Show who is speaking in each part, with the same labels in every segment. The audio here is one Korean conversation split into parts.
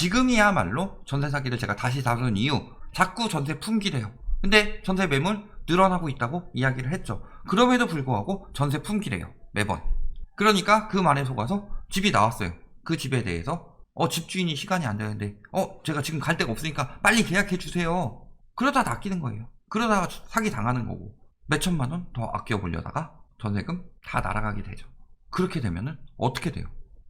Speaker 1: 지금이야말로 전세 사기를 제가 다시 다룬 이유 자꾸 전세 품기래요. 근데 전세 매물 늘어나고 있다고 이야기를 했죠. 그럼에도 불구하고 전세 품기래요. 매번. 그러니까 그 말에 속아서 집이 나왔어요. 그 집에 대해서 어 집주인이 시간이 안 되는데 어 제가 지금 갈 데가 없으니까 빨리 계약해 주세요. 그러다 낚이는 거예요. 그러다가 사기 당하는 거고 몇 천만 원 더 아껴 보려다가 전세금 다 날아가게 되죠. 그렇게 되면은 어떻게 돼요?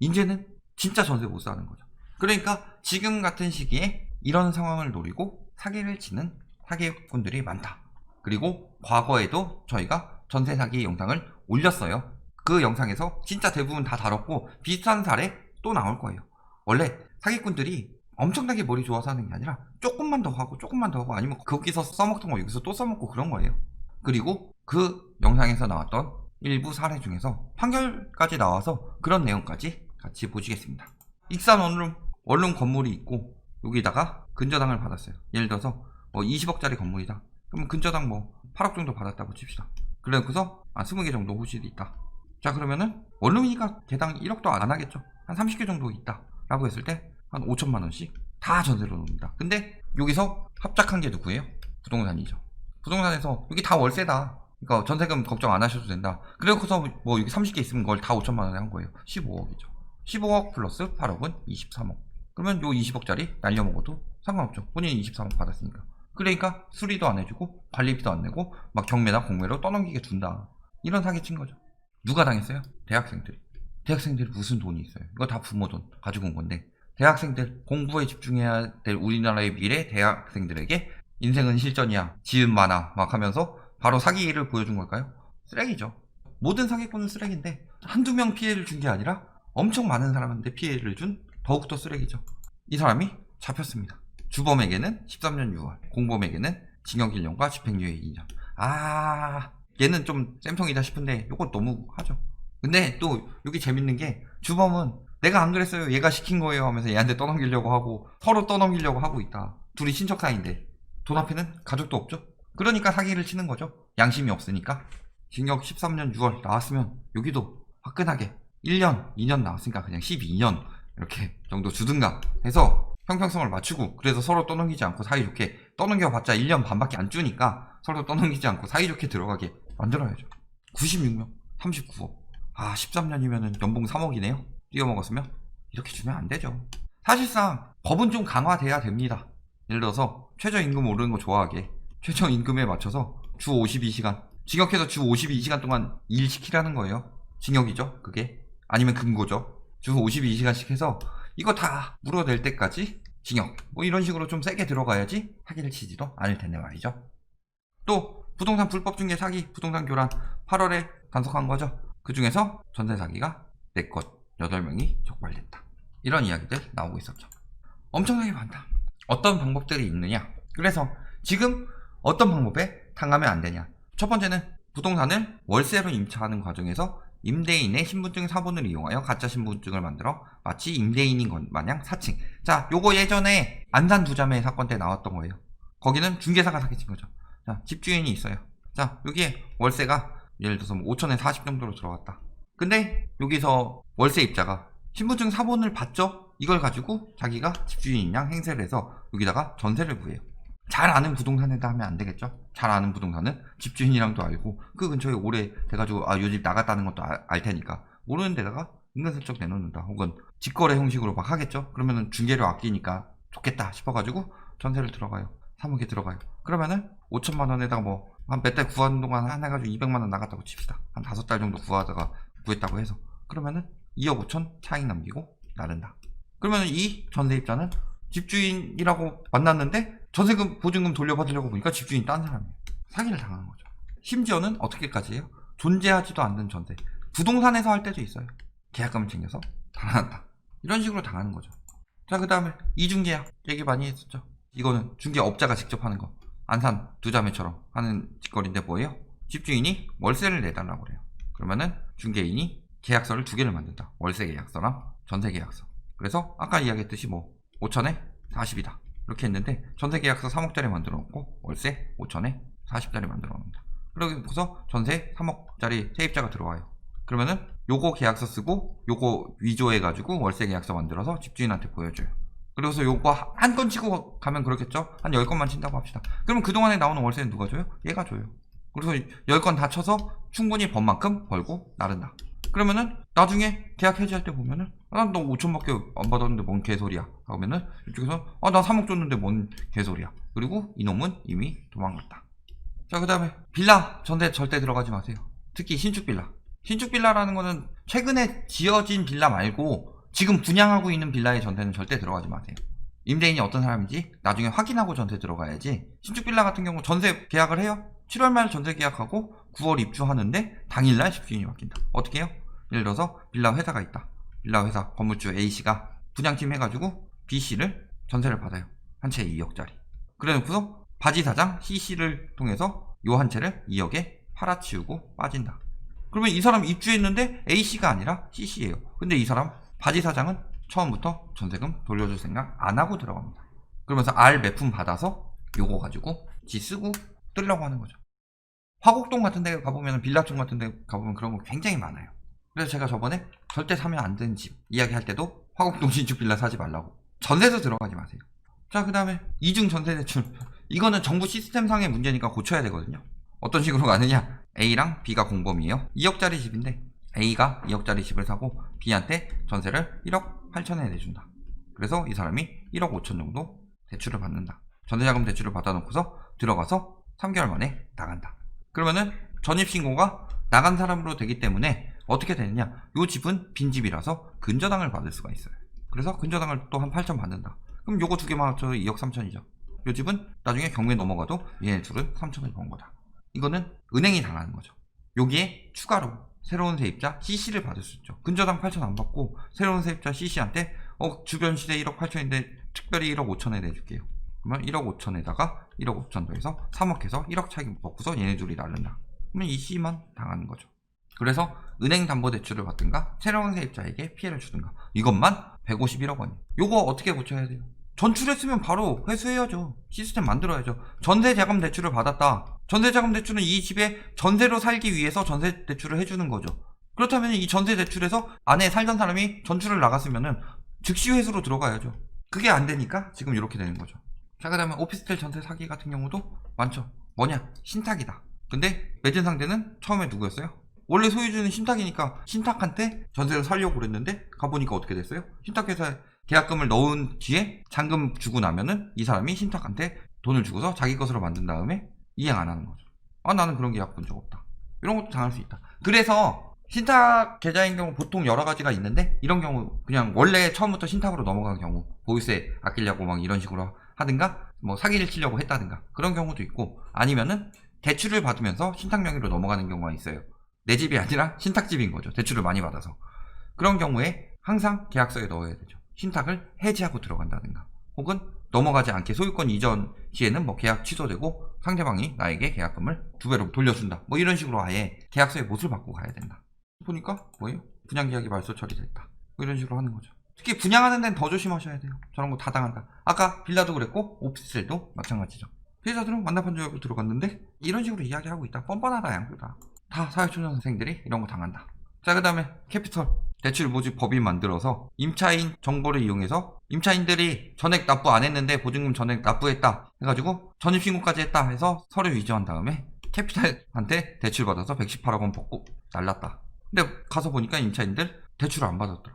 Speaker 1: 이제는 진짜 전세 못 사는 거죠. 그러니까 지금 같은 시기에 이런 상황을 노리고 사기를 치는 사기꾼들이 많다. 그리고 과거에도 저희가 전세 사기 영상을 올렸어요. 그 영상에서 진짜 대부분 다 다뤘고 비슷한 사례 또 나올 거예요. 원래 사기꾼들이 엄청나게 머리 좋아서 하는 게 아니라 조금만 더 하고 조금만 더 하고 아니면 거기서 써먹던 거 여기서 또 써먹고 그런 거예요. 그리고 그 영상에서 나왔던 일부 사례 중에서 판결까지 나와서 그런 내용까지 같이 보시겠습니다. 익산 원룸, 원룸 건물이 있고 여기다가 근저당을 받았어요. 예를 들어서 뭐 20억짜리 건물이다. 그러면 근저당 뭐 8억 정도 받았다고 칩시다. 그래서 한 20개 정도 호실이 있다. 자 그러면은 원룸이니까 개당 1억도 안 하겠죠. 한 30개 정도 있다. 라고 했을 때 한 5천만 원씩 다 전세로 놓습니다. 근데 여기서 합작한 게 누구예요? 부동산이죠. 부동산에서 여기 다 월세다. 그러니까 전세금 걱정 안 하셔도 된다. 그래서 뭐 여기 30개 있으면 그걸 다 5천만 원에 한 거예요. 15억이죠. 15억 플러스 8억은 23억. 그러면 요 20억짜리 날려먹어도 상관없죠. 본인이 23억 받았으니까. 그러니까 수리도 안 해주고 관리비도 안 내고 막 경매나 공매로 떠넘기게 둔다. 이런 사기 친 거죠. 누가 당했어요? 대학생들이. 대학생들이 무슨 돈이 있어요? 이거 다 부모 돈 가지고 온 건데 대학생들 공부에 집중해야 될 우리나라의 미래 대학생들에게 인생은 실전이야 지은 많아 막 하면서 바로 사기를 보여준 걸까요? 쓰레기죠. 모든 사기꾼은 쓰레기인데 한두 명 피해를 준 게 아니라 엄청 많은 사람한테 피해를 준 더욱더 쓰레기죠. 이 사람이 잡혔습니다. 주범에게는 13년 6월, 공범에게는 징역 1년과 집행유예 2년. 아, 얘는 좀 쌤통이다 싶은데 이거 너무 하죠. 근데 또 여기 재밌는 게 주범은 내가 안 그랬어요. 얘가 시킨 거예요 하면서 얘한테 떠넘기려고 하고 서로 떠넘기려고 하고 있다. 둘이 친척 사이인데 돈 앞에는 가족도 없죠. 그러니까 사기를 치는 거죠. 양심이 없으니까. 징역 13년 6월 나왔으면 여기도 화끈하게 1년, 2년 나왔으니까 그냥 12년 이렇게 정도 주든가 해서 형평성을 맞추고 그래서 서로 떠넘기지 않고 사이좋게 떠넘겨봤자 1년 반밖에 안 주니까 서로 떠넘기지 않고 사이좋게 들어가게 만들어야죠. 96명, 39억. 아, 13년이면 연봉 3억이네요? 뛰어먹었으면? 이렇게 주면 안 되죠. 사실상 법은 좀 강화돼야 됩니다. 예를 들어서 최저임금 오르는 거 좋아하게 최저임금에 맞춰서 주 52시간 징역해서 주 52시간 동안 일 시키라는 거예요. 징역이죠, 그게. 아니면 금고죠. 주 52시간씩 해서 이거 다 물어낼 때까지 징역. 뭐 이런 식으로 좀 세게 들어가야지 사기를 치지도 않을 텐데 말이죠. 또 부동산 불법 중개 사기, 부동산 교란 8월에 단속한 거죠. 그 중에서 전세 사기가 4건 8명이 적발됐다. 이런 이야기들 나오고 있었죠. 엄청나게 많다. 어떤 방법들이 있느냐? 그래서 지금 어떤 방법에 당하면 안 되냐? 첫 번째는 부동산을 월세로 임차하는 과정에서 임대인의 신분증 사본을 이용하여 가짜 신분증을 만들어 마치 임대인인 것 마냥 사칭. 자, 요거 예전에 안산 두자매 사건 때 나왔던 거예요. 거기는 중개사가 사기친 거죠. 자, 집주인이 있어요. 자, 여기에 월세가 예를 들어서 5천에 40 정도로 들어갔다. 근데 여기서 월세 입자가 신분증 사본을 받죠? 이걸 가지고 자기가 집주인인 양 행세를 해서 여기다가 전세를 구해요. 잘 아는 부동산에다 하면 안 되겠죠? 잘 아는 부동산은 집주인이랑도 알고 그 근처에 오래 돼가지고 아 요집 나갔다는 것도 아- 알 테니까 모르는 데다가 은근슬쩍 내놓는다. 혹은 직거래 형식으로 막 하겠죠? 그러면은 중개료 아끼니까 좋겠다 싶어가지고 전세를 들어가요. 3억에 들어가요. 그러면은 5천만 원에다가 뭐 한 몇 달 구하는 동안 한 해가지고 200만 원 나갔다고 칩시다. 한 다섯 달 정도 구하다가 구했다고 해서 그러면은 2억 5천 차익 남기고 나른다. 그러면은 이 전세입자는 집주인이라고 만났는데 전세금 보증금 돌려받으려고 보니까 집주인 딴 사람이에요. 사기를 당하는 거죠. 심지어는 어떻게까지 해요? 존재하지도 않는 전세. 부동산에서 할 때도 있어요. 계약금을 챙겨서 당한다. 이런 식으로 당하는 거죠. 자, 그 다음에 이중계약 얘기 많이 했었죠. 이거는 중개업자가 직접 하는 거. 안산 두 자매처럼 하는 짓거리인데 뭐예요? 집주인이 월세를 내달라고 그래요. 그러면은 중개인이 계약서를 두 개를 만든다. 월세 계약서랑 전세 계약서. 그래서 아까 이야기했듯이 뭐 5천에 40이다. 이렇게 했는데 전세 계약서 3억짜리 만들어 놓고 월세 5천에 40짜리 만들어 놓는다. 그러고서 전세 3억짜리 세입자가 들어와요. 그러면은 요거 계약서 쓰고 요거 위조해 가지고 월세 계약서 만들어서 집주인한테 보여줘요. 그래서 요거 한 건 치고 가면 그렇겠죠? 한 10건만 친다고 합시다. 그러면 그동안에 나오는 월세는 누가 줘요? 얘가 줘요. 그래서 10건 다 쳐서 충분히 번 만큼 벌고 나른다. 그러면은 나중에 계약 해지할 때 보면은 아, 너 5천밖에 안 받았는데 뭔 개소리야? 하면은 이쪽에서 아 나 3억 줬는데 뭔 개소리야? 그리고 이놈은 이미 도망갔다. 자 그 다음에 빌라 전세 절대 들어가지 마세요. 특히 신축 빌라. 신축 빌라라는 거는 최근에 지어진 빌라 말고 지금 분양하고 있는 빌라의 전세는 절대 들어가지 마세요. 임대인이 어떤 사람인지 나중에 확인하고 전세 들어가야지 신축 빌라 같은 경우 전세 계약을 해요? 7월 말 전세 계약하고 9월 입주하는데 당일날 집주인이 바뀐다. 어떻게 해요? 예를 들어서 빌라 회사가 있다. 빌라 회사 건물주 A씨가 분양팀 해가지고 B씨를 전세를 받아요. 한 채에 2억짜리. 그래놓고서 바지 사장 C씨를 통해서 요 한 채를 2억에 팔아치우고 빠진다. 그러면 이 사람 입주했는데 A씨가 아니라 C씨예요. 근데 이 사람 바지 사장은 처음부터 전세금 돌려줄 생각 안 하고 들어갑니다. 그러면서 R 매품 받아서 요거 가지고 지 쓰고 뜨려고 하는 거죠. 화곡동 같은 데 가보면 빌라촌 같은 데 가보면 그런 거 굉장히 많아요. 그래서 제가 저번에 절대 사면 안 되는 집 이야기할 때도 화곡동 신축 빌라 사지 말라고 전세도 들어가지 마세요. 자 그 다음에 이중 전세 대출. 이거는 정부 시스템상의 문제니까 고쳐야 되거든요. 어떤 식으로 가느냐? A랑 B가 공범이에요. 2억짜리 집인데 A가 2억짜리 집을 사고 B한테 전세를 1억 8천에 내준다. 그래서 이 사람이 1억 5천 정도 대출을 받는다. 전세자금 대출을 받아놓고서 들어가서 3개월 만에 나간다. 그러면은 전입신고가 나간 사람으로 되기 때문에 어떻게 되느냐? 요 집은 빈집이라서 근저당을 받을 수가 있어요. 그래서 근저당을 또 한 8천 받는다. 그럼 요거 두 개만 합쳐서 2억 3천이죠. 요 집은 나중에 경매 넘어가도 얘네 둘은 3천을 번 거다. 이거는 은행이 당하는 거죠. 여기에 추가로 새로운 세입자 CC를 받을 수 있죠. 근저당 8천 안 받고 새로운 세입자 CC한테 어 주변 시세 1억 8천인데 특별히 1억 5천에 내줄게요. 그러면 1억 5천에다가 1억 5천 더해서 3억 해서 1억 차익 먹고서 얘네 둘이 나른다. 그러면 이 C만 당하는 거죠. 그래서 은행 담보 대출을 받든가 새로운 세입자에게 피해를 주든가 이것만 151억 원이에요. 요거 어떻게 고쳐야 돼요? 전출했으면 바로 회수해야죠. 시스템 만들어야죠. 전세 자금 대출을 받았다. 전세 자금 대출은 이 집에 전세로 살기 위해서 전세 대출을 해주는 거죠. 그렇다면 이 전세 대출에서 안에 살던 사람이 전출을 나갔으면은 즉시 회수로 들어가야죠. 그게 안 되니까 지금 이렇게 되는 거죠. 자, 그 다음에 오피스텔 전세 사기 같은 경우도 많죠. 뭐냐? 신탁이다. 근데 맺은 상대는 처음에 누구였어요? 원래 소유주는 신탁이니까 신탁한테 전세를 살려고 그랬는데 가보니까 어떻게 됐어요? 신탁회사에 계약금을 넣은 뒤에 잔금 주고 나면은 이 사람이 신탁한테 돈을 주고서 자기 것으로 만든 다음에 이행 안 하는 거죠. 아 나는 그런 계약 본 적 없다. 이런 것도 당할 수 있다. 그래서 신탁 계좌인 경우 보통 여러 가지가 있는데 이런 경우 그냥 원래 처음부터 신탁으로 넘어간 경우 보유세 아끼려고 막 이런 식으로 하든가 뭐 사기를 치려고 했다든가 그런 경우도 있고 아니면은 대출을 받으면서 신탁 명의로 넘어가는 경우가 있어요. 내 집이 아니라 신탁집인 거죠. 대출을 많이 받아서. 그런 경우에 항상 계약서에 넣어야 되죠. 신탁을 해지하고 들어간다든가. 혹은 넘어가지 않게 소유권 이전 시에는 뭐 계약 취소되고 상대방이 나에게 계약금을 두 배로 돌려준다. 뭐 이런 식으로 아예 계약서에 못을 받고 가야 된다. 보니까 뭐예요? 분양 계약이 말소 처리됐다. 뭐 이런 식으로 하는 거죠. 특히 분양하는 데는 더 조심하셔야 돼요. 저런 거 다 당한다. 아까 빌라도 그랬고 오피스텔도 마찬가지죠. 피해자들은 완납한 줄 알고 들어갔는데 이런 식으로 이야기하고 있다. 뻔뻔하다 양보다. 다 사회초년생들이 이런 거 당한다. 자, 그 다음에 캐피털. 대출 모집 법인 만들어서 임차인 정보를 이용해서 임차인들이 전액 납부 안 했는데 보증금 전액 납부했다 해가지고 전입신고까지 했다 해서 서류 위조한 다음에 캐피탈한테 대출 받아서 118억 원 받고 날랐다. 근데 가서 보니까 임차인들 대출을 안 받았더라.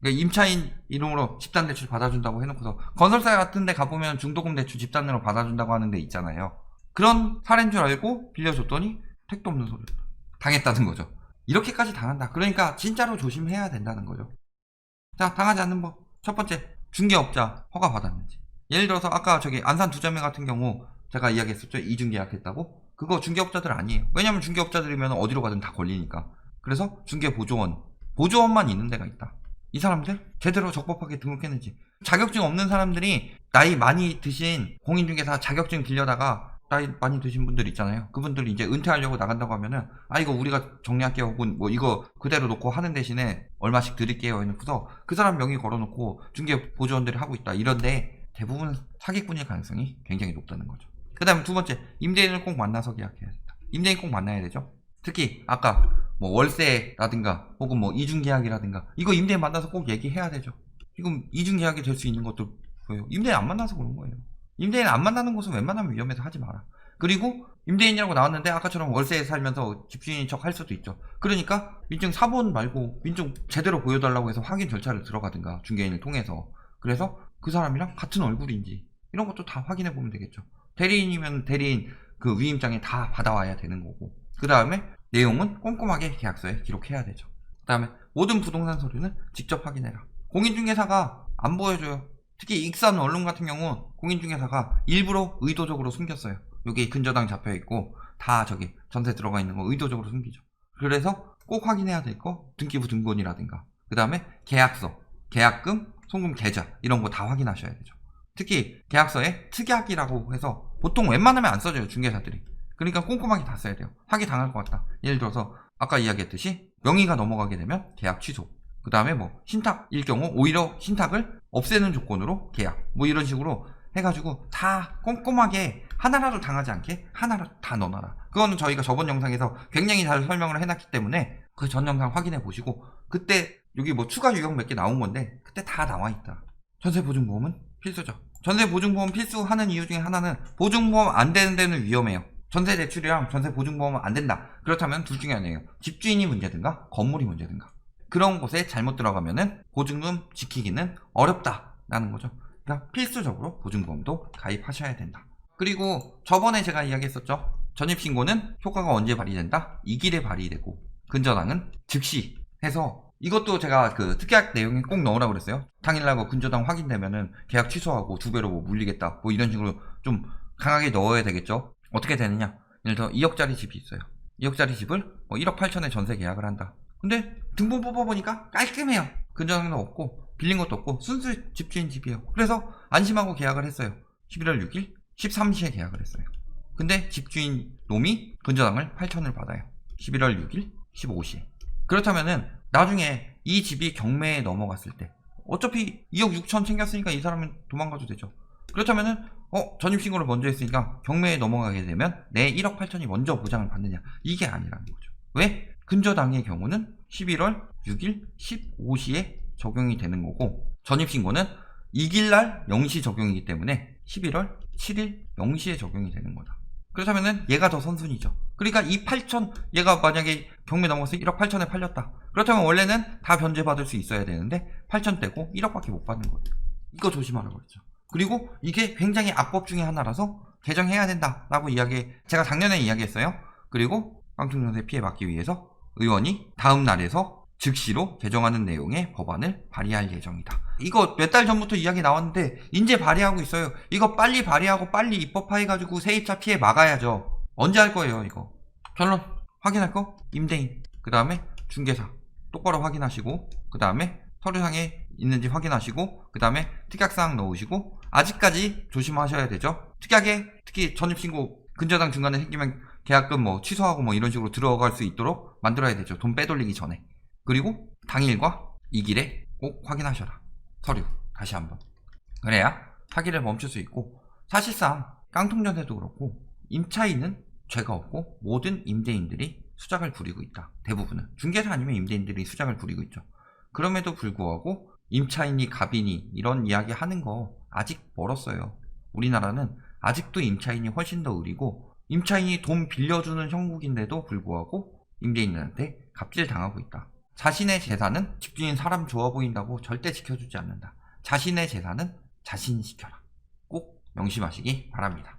Speaker 1: 그러니까 임차인 이름으로 집단 대출 받아준다고 해놓고서 건설사 같은 데 가보면 중도금 대출 집단으로 받아준다고 하는 데 있잖아요. 그런 사례인 줄 알고 빌려줬더니 택도 없는 소리 당했다는 거죠. 이렇게까지 당한다. 그러니까 진짜로 조심해야 된다는 거죠. 자, 당하지 않는 법. 첫 번째, 중개업자 허가 받았는지. 예를 들어서 아까 저기 안산 두자매 같은 경우 제가 이야기했었죠. 이중 계약했다고. 그거 중개업자들 아니에요. 왜냐면 중개업자들이면 어디로 가든 다 걸리니까. 그래서 중개보조원. 보조원만 있는 데가 있다. 이 사람들 제대로 적법하게 등록했는지. 자격증 없는 사람들이 나이 많이 드신 공인중개사 자격증 빌려다가 나이 많이 드신 분들 있잖아요. 그분들이 이제 은퇴하려고 나간다고 하면은 아 이거 우리가 정리할게요. 혹은 뭐 이거 그대로 놓고 하는 대신에 얼마씩 드릴게요. 해놓고서 그 사람 명의 걸어놓고 중개 보조원들이 하고 있다. 이런데 대부분 사기꾼일 가능성이 굉장히 높다는 거죠. 그 다음에 두 번째 임대인을 꼭 만나서 계약해야 된다. 임대인 꼭 만나야 되죠. 특히 아까 뭐 월세라든가 혹은 뭐 이중 계약이라든가 이거 임대인 만나서 꼭 얘기해야 되죠. 지금 이중 계약이 될 수 있는 것도 왜요? 임대인 안 만나서 그런 거예요. 임대인 안 만나는 곳은 웬만하면 위험해서 하지 마라. 그리고 임대인이라고 나왔는데 아까처럼 월세에 살면서 집주인인 척 할 수도 있죠. 그러니까 민증 사본 말고 민증 제대로 보여달라고 해서 확인 절차를 들어가든가 중개인을 통해서 그래서 그 사람이랑 같은 얼굴인지 이런 것도 다 확인해 보면 되겠죠. 대리인이면 대리인 그 위임장에 다 받아와야 되는 거고 그 다음에 내용은 꼼꼼하게 계약서에 기록해야 되죠. 그 다음에 모든 부동산 서류는 직접 확인해라. 공인중개사가 안 보여줘요. 특히 익산 원룸 같은 경우는 공인중개사가 일부러 의도적으로 숨겼어요. 여기 근저당 잡혀 있고 다 저기 전세 들어가 있는 거 의도적으로 숨기죠. 그래서 꼭 확인해야 될 거 등기부 등본이라든가 그 다음에 계약서, 계약금, 송금 계좌 이런 거 다 확인하셔야 되죠. 특히 계약서에 특약이라고 해서 보통 웬만하면 안 써줘요 중개사들이. 그러니까 꼼꼼하게 다 써야 돼요. 사기 당할 것 같다. 예를 들어서 아까 이야기했듯이 명의가 넘어가게 되면 계약 취소. 그 다음에 뭐 신탁일 경우 오히려 신탁을 없애는 조건으로 계약. 뭐 이런 식으로 해가지고 다 꼼꼼하게 하나라도 당하지 않게 하나라도 다 넣어놔라. 그거는 저희가 저번 영상에서 굉장히 잘 설명을 해놨기 때문에 그 전 영상 확인해 보시고 그때 여기 뭐 추가 유형 몇 개 나온 건데 그때 다 나와 있다. 전세 보증보험은 필수죠. 전세 보증보험 필수하는 이유 중에 하나는 보증보험 안 되는 데는 위험해요. 전세 대출이랑 전세 보증보험은 안 된다. 그렇다면 둘 중에 하나예요. 집주인이 문제든가 건물이 문제든가. 그런 곳에 잘못 들어가면은 보증금 지키기는 어렵다라는 거죠. 그러니까 필수적으로 보증보험도 가입하셔야 된다. 그리고 저번에 제가 이야기했었죠. 전입신고는 효과가 언제 발휘된다? 이 길에 발휘되고 근저당은 즉시 해서 이것도 제가 그 특약 내용에 꼭 넣으라고 그랬어요. 당일날 뭐 근저당 확인되면은 계약 취소하고 두 배로 뭐 물리겠다. 뭐 이런 식으로 좀 강하게 넣어야 되겠죠. 어떻게 되느냐? 예를 들어 2억짜리 집이 있어요. 2억짜리 집을 뭐 1억 8천에 전세 계약을 한다. 근데 등본 뽑아보니까 깔끔해요. 근저당도 없고 빌린 것도 없고 순수 집주인 집이에요. 그래서 안심하고 계약을 했어요. 11월 6일 13시에 계약을 했어요. 근데 집주인 놈이 근저당을 8천을 받아요. 11월 6일 15시에. 그렇다면은 나중에 이 집이 경매에 넘어갔을 때 어차피 2억 6천 챙겼으니까 이 사람은 도망가도 되죠. 그렇다면은 어 전입신고를 먼저 했으니까 경매에 넘어가게 되면 내 1억 8천이 먼저 보장을 받느냐 이게 아니라는 거죠. 왜? 근저당의 경우는 11월 6일 15시에 적용이 되는 거고 전입신고는 이길날 0시 적용이기 때문에 11월 7일 0시에 적용이 되는 거다. 그렇다면은 얘가 더 선순위죠. 그러니까 이 8천 얘가 만약에 경매 넘어가서 1억 8천에 팔렸다. 그렇다면 원래는 다 변제받을 수 있어야 되는데 8천 떼고 1억밖에 못 받는 거예요. 이거 조심하라고 그랬죠. 그리고 이게 굉장히 악법 중에 하나라서 개정해야 된다라고 이야기 제가 작년에 이야기했어요. 그리고 깡통전세 피해 막기 위해서 의원이 다음 날에서 즉시로 개정하는 내용의 법안을 발의할 예정이다. 이거 몇 달 전부터 이야기 나왔는데 이제 발의하고 있어요. 이거 빨리 발의하고 빨리 입법화해가지고 세입자 피해 막아야죠. 언제 할 거예요 이거? 결론 확인할 거 임대인 그 다음에 중개사 똑바로 확인하시고 그 다음에 서류상에 있는지 확인하시고 그 다음에 특약사항 넣으시고 아직까지 조심하셔야 되죠. 특약에 특히 전입신고 근저당 중간에 생기면 계약금 뭐 취소하고 뭐 이런 식으로 들어갈 수 있도록 만들어야 되죠. 돈 빼돌리기 전에. 그리고 당일과 이 길에 꼭 확인하셔라. 서류 다시 한번. 그래야 사기를 멈출 수 있고 사실상 깡통전세도 그렇고 임차인은 죄가 없고 모든 임대인들이 수작을 부리고 있다. 대부분은 중개사 아니면 임대인들이 수작을 부리고 있죠. 그럼에도 불구하고 임차인이 갑인이 이런 이야기 하는 거 아직 멀었어요. 우리나라는 아직도 임차인이 훨씬 더 의리고 임차인이 돈 빌려주는 형국인데도 불구하고 임대인들한테 갑질 당하고 있다. 자신의 재산은 집주인 사람 좋아 보인다고 절대 지켜주지 않는다. 자신의 재산은 자신이 지켜라. 꼭 명심하시기 바랍니다.